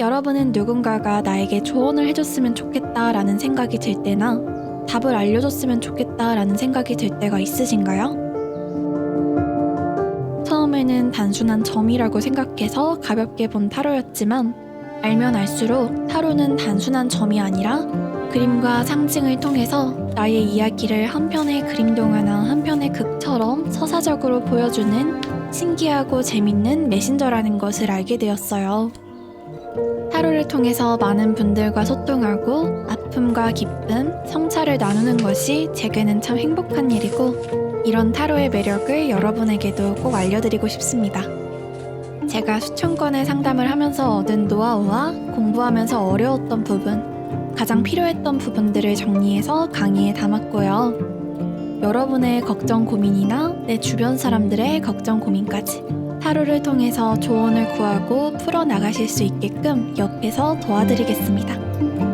여러분은 누군가가 나에게 조언을 해줬으면 좋겠다라는 생각이 들 때나 답을 알려줬으면 좋겠다라는 생각이 들 때가 있으신가요? 처음에는 단순한 점이라고 생각해서 가볍게 본 타로였지만 알면 알수록 타로는 단순한 점이 아니라 그림과 상징을 통해서 나의 이야기를 한 편의 그림 동화나 한 편의 극처럼 서사적으로 보여주는 신기하고 재밌는 메신저라는 것을 알게 되었어요. 타로를 통해서 많은 분들과 소통하고 아픔과 기쁨, 성찰을 나누는 것이 제게는 참 행복한 일이고 이런 타로의 매력을 여러분에게도 꼭 알려드리고 싶습니다. 제가 수천 건의 상담을 하면서 얻은 노하우와 공부하면서 어려웠던 부분, 가장 필요했던 부분들을 정리해서 강의에 담았고요. 여러분의 걱정 고민이나 내 주변 사람들의 걱정 고민까지 타로를 통해서 조언을 구하고 풀어 나가실 수 있게끔 옆에서 도와드리겠습니다.